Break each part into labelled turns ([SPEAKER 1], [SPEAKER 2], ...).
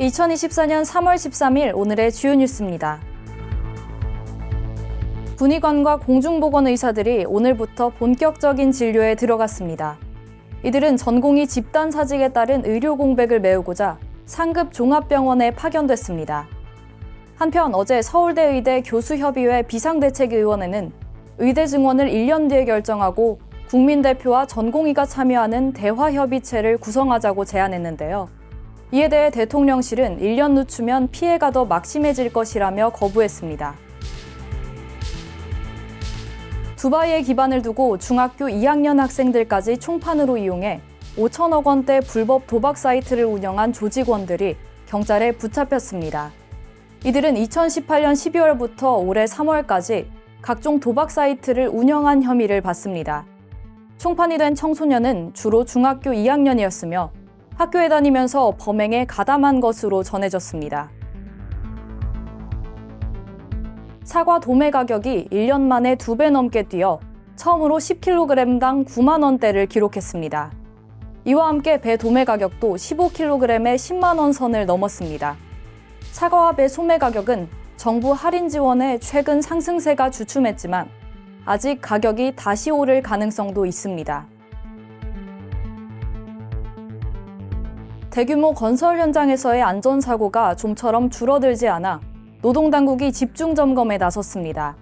[SPEAKER 1] 2024년 3월 13일 오늘의 주요 뉴스입니다. 군의관과 공중보건 의사들이 오늘부터 본격적인 진료에 들어갔습니다. 이들은 전공의 집단 사직에 따른 의료 공백을 메우고자 상급 종합병원에 파견됐습니다. 한편 어제 서울대 의대 교수협의회 비상대책위원회는 의대 증원을 1년 뒤에 결정하고 국민대표와 전공의가 참여하는 대화협의체를 구성하자고 제안했는데요. 이에 대해 대통령실은 1년 늦추면 피해가 더 막심해질 것이라며 거부했습니다. 두바이에 기반을 두고 중학교 2학년 학생들까지 총판으로 이용해 5천억 원대 불법 도박 사이트를 운영한 조직원들이 경찰에 붙잡혔습니다. 이들은 2018년 12월부터 올해 3월까지 각종 도박 사이트를 운영한 혐의를 받습니다. 총판이 된 청소년은 주로 중학교 2학년이었으며 학교에 다니면서 범행에 가담한 것으로 전해졌습니다. 사과 도매 가격이 1년 만에 2배 넘게 뛰어 처음으로 10kg당 9만 원대를 기록했습니다. 이와 함께 배 도매 가격도 15kg에 10만 원 선을 넘었습니다. 사과와 배 소매 가격은 정부 할인 지원에 최근 상승세가 주춤했지만 아직 가격이 다시 오를 가능성도 있습니다. 대규모 건설 현장에서의 안전사고가 좀처럼 줄어들지 않아 노동당국이 집중 점검에 나섰습니다.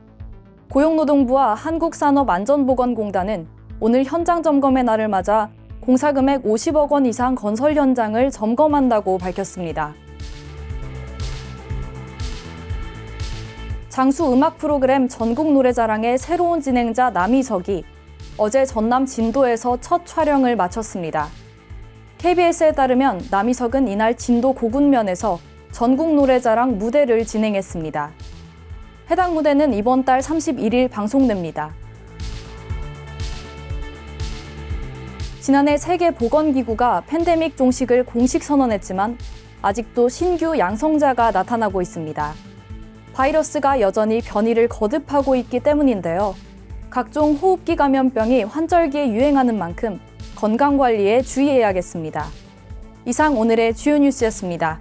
[SPEAKER 1] 고용노동부와 한국산업안전보건공단은 오늘 현장 점검의 날을 맞아 공사 금액 50억 원 이상 건설 현장을 점검한다고 밝혔습니다. 장수 음악 프로그램 전국 노래자랑의 새로운 진행자 남희석이 어제 전남 진도에서 첫 촬영을 마쳤습니다. KBS에 따르면 남희석은 이날 진도 고군면에서 전국 노래자랑 무대를 진행했습니다. 해당 무대는 이번 달 31일 방송됩니다. 지난해 세계보건기구가 팬데믹 종식을 공식 선언했지만 아직도 신규 양성자가 나타나고 있습니다. 바이러스가 여전히 변이를 거듭하고 있기 때문인데요. 각종 호흡기 감염병이 환절기에 유행하는 만큼 건강 관리에 주의해야겠습니다. 이상 오늘의 주요 뉴스였습니다.